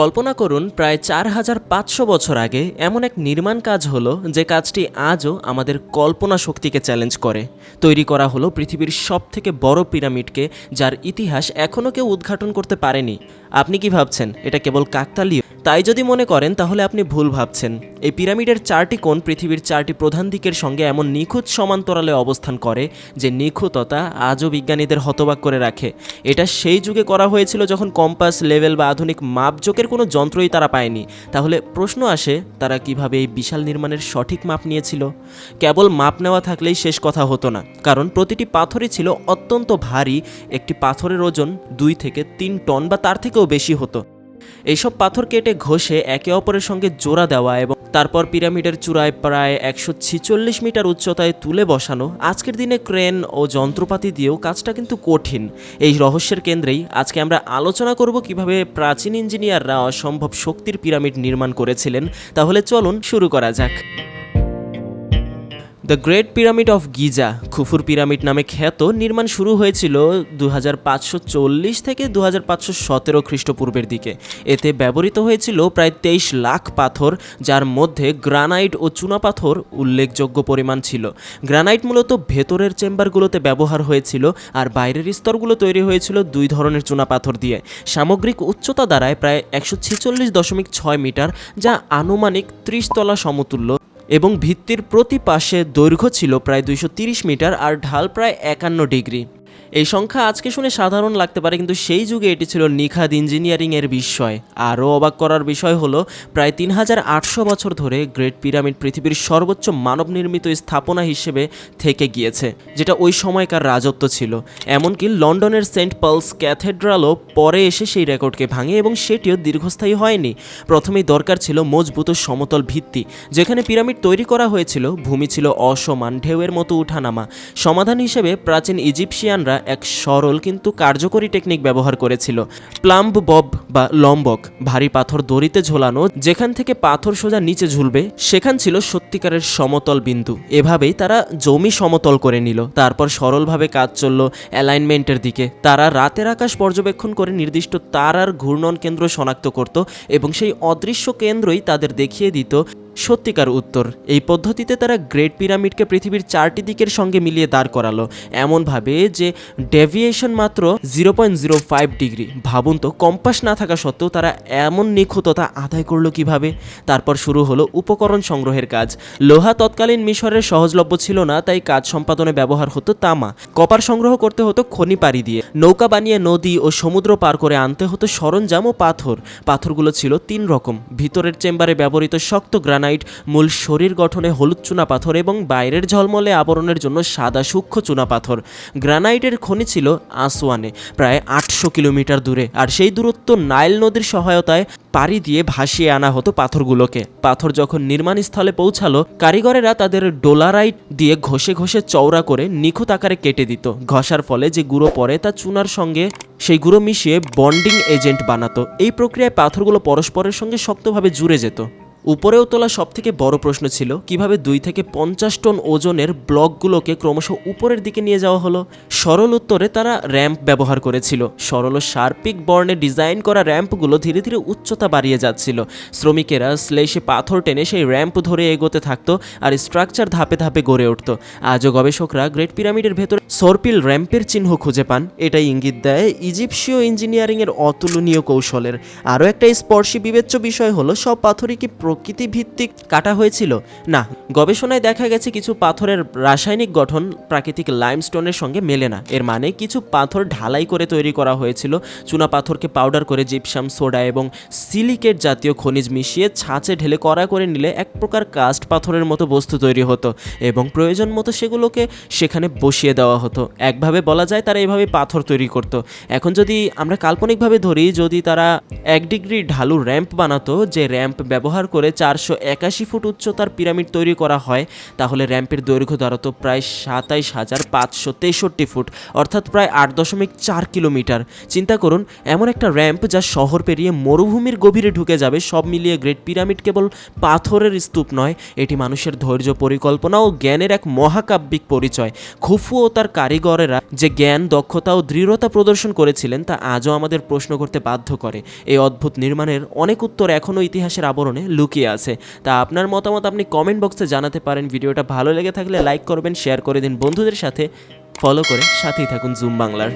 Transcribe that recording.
কল্পনা করুন, প্রায় চার হাজার পাঁচশো বছর আগে এমন এক নির্মাণ কাজ হলো যে কাজটি আজও আমাদের কল্পনা শক্তিকে চ্যালেঞ্জ করে। তৈরি করা হলো পৃথিবীর সব থেকে বড় পিরামিডকে, যার ইতিহাস এখনও কেউ উদ্ঘাটন করতে পারেনি। আপনি কি ভাবছেন, এটা কেবল কাকতালীয়? তাই যদি মনে করেন, তাহলে আপনি ভুল ভাবছেন। এই পিরামিডের চারটি কোণ পৃথিবীর চারটি প্রধান দিকের সঙ্গে এমন নিখুঁত সমান্তরালে অবস্থান করে, যে নিখুঁততা আজও বিজ্ঞানীদের হতবাক করে রাখে। এটা সেই যুগে করা হয়েছিল যখন কম্পাস, লেভেল বা আধুনিক মাপজোকের কোনো যন্ত্রই তারা পায়নি। তাহলে প্রশ্ন আসে, তারা কীভাবে এই বিশাল নির্মাণের সঠিক মাপ নিয়েছিল? কেবল মাপ নেওয়া থাকলেই শেষ কথা হতো না, কারণ প্রতিটি পাথরই ছিল অত্যন্ত ভারী, একটি পাথরের ওজন দুই থেকে তিন টন বা তার থেকেও বেশি হতো। এইসব পাথর কেটে ঘষে একে অপরের সঙ্গে জোড়া দেওয়া এবং তারপর পিরামিডের চূড়ায় প্রায় একশো ছিচল্লিশ মিটার উচ্চতায় তুলে বসানো, আজকের দিনে ক্রেন ও যন্ত্রপাতি দিয়েও কাজটা কিন্তু কঠিন। এই রহস্যের কেন্দ্রেই আজকে আমরা আলোচনা করব কীভাবে প্রাচীন ইঞ্জিনিয়াররা অসম্ভব শক্তির পিরামিড নির্মাণ করেছিলেন। তাহলে চলুন শুরু করা যাক। The great pyramid of Giza খুফুর pyramid নামে খ্যাত, নির্মাণ শুরু হয়েছিল দু হাজার পাঁচশো চল্লিশ থেকে দু সতেরো খ্রিস্টপূর্বের দিকে। এতে ব্যবহৃত হয়েছিল প্রায় তেইশ লাখ পাথর, যার মধ্যে গ্রানাইট ও চুনাপাথর উল্লেখযোগ্য পরিমাণ ছিল। গ্রানাইট মূলত ভেতরের চেম্বারগুলোতে ব্যবহার হয়েছিল, আর বাইরের স্তরগুলো তৈরি হয়েছিল দুই ধরনের চুনাপাথর দিয়ে। সামগ্রিক উচ্চতা দাঁড়ায় প্রায় একশো ছেচল্লিশ দশমিক ছয় মিটার, যা আনুমানিক ত্রিশ তলা সমতুল্য। এবং ভিত্তির প্রতি পাশে দৈর্ঘ্য ছিল প্রায় দুইশো মিটার আর ঢাল প্রায় একান্ন ডিগ্রি। এই সংখ্যা আজকে শুনে সাধারণ লাগতে পারে, কিন্তু সেই যুগে এটি ছিল নিখাদ ইঞ্জিনিয়ারিং এর বিস্ময় আরও অবাক করার বিষয় হলো, প্রায় তিন হাজার আটশো বছর ধরে গ্রেট পিরামিড পৃথিবীর সর্বোচ্চ মানব নির্মিত স্থাপনা হিসেবে থেকে গিয়েছে, যেটা ওই সময়কার রাজত্ব ছিল। এমনকি লন্ডনের সেন্ট পলস ক্যাথেড্রালও পরে এসে সেই রেকর্ডকে ভাঙে এবং সেটিও দীর্ঘস্থায়ী হয়নি। প্রথমেই দরকার ছিল মজবুত সমতল ভিত্তি, যেখানে পিরামিড তৈরি করা হয়েছিল, ভূমি ছিল অসমান, ঢেউয়ের মতো উঠানামা। সমাধান হিসেবে প্রাচীন ইজিপশিয়ানরা এক সরল কিন্তু কার্যকরী টেকনিক ব্যবহার করেছিল। প্লাম্ব বব বা লম্বক, ভারী পাথর দড়িতে ঝোলানো, যেখান থেকে পাথর সোজা নিচে ঝুলবে, সেখান ছিল সত্যিকারের সমতল বিন্দু। এভাবেই তারা জমি সমতল করে নিল। তারপর সরলভাবে কাজ চলল অ্যালাইনমেন্টের দিকে। তারা রাতের আকাশ পর্যবেক্ষণ করে নির্দিষ্ট তারার ঘূর্ণন কেন্দ্র শনাক্ত করত এবং সেই অদৃশ্য কেন্দ্রই তাদের দেখিয়ে দিত সত্যিকার উত্তর, এই পদ্ধতিতে তারা গ্রেট পিরামিডকে পৃথিবীর চারটি দিকের সঙ্গে মিলিয়ে দাঁড় করালো। এমনভাবে যে ডেভিয়েশন মাত্র zero point zero five degree. ভাবুন তো, কম্পাস না থাকা সত্ত্বেও তারা এমন নিখুঁততা আদায় করল কীভাবে? তারপর শুরু হলো উপকরণ সংগ্রহের কাজ। লোহা তৎকালীন মিশরের সহজলভ্য ছিল না, তাই কাজ সম্পাদনে ব্যবহার হতো তামা। কপার সংগ্রহ করতে হতো খনি পাড়ি দিয়ে। নৌকা বানিয়ে নদী ও সমুদ্র পার করে আনতে হতো সরঞ্জাম ও পাথর। পাথরগুলো ছিল তিন রকম। ভিতরের চেম্বারে ব্যবহৃত শক্ত গ্রানাইট মূল শরীর গঠনে হলুদ চুনা পাথর এবং বাইরের ঝলমলে আবরণের জন্য সাদা সূক্ষ্ম চুনা পাথর। গ্রানাইটের খনি ছিল আসওয়ানে, প্রায় আটশো কিলোমিটার দূরে, আর সেই দূরত্ব নাইল নদীর সহায়তায় পাড়ি দিয়ে ভাসিয়ে আনা হতো পাথরগুলোকে। পাথর যখন নির্মাণস্থলে পৌঁছালো, কারিগরেরা তাদের ডোলারাইট দিয়ে ঘষে ঘষে চওড়া করে নিখুঁত আকারে কেটে দিত। ঘষার ফলে যে গুঁড়ো পড়ে তা চুনার সঙ্গে, সেই গুঁড়ো মিশিয়ে বন্ডিং এজেন্ট বানাতো। এই প্রক্রিয়ায় পাথরগুলো পরস্পরের সঙ্গে শক্তভাবে জুড়ে যেত। উপরেও তোলা সব থেকে বড় প্রশ্ন ছিল, কীভাবে দুই থেকে পঞ্চাশ টন ওজনের ব্লকগুলোকে ক্রমশ উপরের দিকে নিয়ে যাওয়া হলো? সরল উত্তরে তারা র্যাম্প ব্যবহার করেছিল। সরল ও সার্পিক বর্ণে ডিজাইন করা র্যাম্পগুলো ধীরে ধীরে উচ্চতা বাড়িয়ে যাচ্ছিল। শ্রমিকেরা স্লেশে পাথর টেনে সেই র্যাম্প ধরে এগোতে থাকতো আর স্ট্রাকচার ধাপে ধাপে গড়ে উঠত। আজও গবেষকরা গ্রেট পিরামিডের ভেতরে সর্পিল র্যাম্পের চিহ্ন খুঁজে পান। এটাই ইঙ্গিত দেয় ইজিপশীয় ইঞ্জিনিয়ারিংয়ের অতুলনীয় কৌশলের। আরও একটা স্পর্শী বিবেচ্য বিষয় হলো, সব পাথরই কি প্রকৃতি ভিত্তিক কাটা হয়েছিল। না, গবেষণায় দেখা গেছে কিছু পাথরের রাসায়নিক গঠন প্রাকৃতিক লাইমস্টোনের সঙ্গে মেলে না। এর মানে কিছু পাথর ঢালাই করে তৈরি করা হয়েছিল। চুনা পাথরকে পাউডার করে জিপসাম, সোডা এবং সিলিকেট জাতীয় খনিজ মিশিয়ে ছাঁচে ঢেলে কড়া করে নিলে এক প্রকার কাস্ট পাথরের মতো বস্তু তৈরি হতো এবং প্রয়োজন মতো সেগুলোকে সেখানে বসিয়ে দেওয়া হতো। একভাবে বলা যায় তারা এভাবে পাথর তৈরি করত। এখন যদি আমরা কাল্পনিকভাবে ধরি, যদি তারা এক ডিগ্রি ঢালু র্যাম্প বানাতো, যে র্যাম্প ব্যবহার করে করে চারশো একাশি ফুট উচ্চতার পিরামিড তৈরি করা হয়, তাহলে র্যাম্পের দৈর্ঘ্য দাঁড়াতো প্রায় সাতাইশ হাজার পাঁচশো তেষট্টি ফুট, অর্থাৎ প্রায় আট দশমিক চার কিলোমিটার। চিন্তা করুন, এমন একটা র্যাম্প যা শহর পেরিয়ে মরুভূমির গভীরে ঢুকে যাবে, সব মিলিয়ে গ্রেট পিরামিড কেবল পাথরের স্তূপ নয়, এটি মানুষের ধৈর্য পরিকল্পনা ও জ্ঞানের এক মহাকাব্যিক পরিচয়। খুফু ও তার কারিগরেরা যে জ্ঞান, দক্ষতা ও দৃঢ়তা প্রদর্শন করেছিলেন, তা আজও আমাদের প্রশ্ন করতে বাধ্য করে। এই অদ্ভুত নির্মাণের অনেক উত্তর এখনও ইতিহাসের আবরণে লুকিয়ে আছে। তা আপনার মতামত আপনি কমেন্ট বক্সে জানাতে পারেন। ভিডিওটা ভালো লেগে থাকলে লাইক করবেন শেয়ার করে দিন। বন্ধুদের সাথে ফলো করে সাথেই থাকুন জুম বাংলার।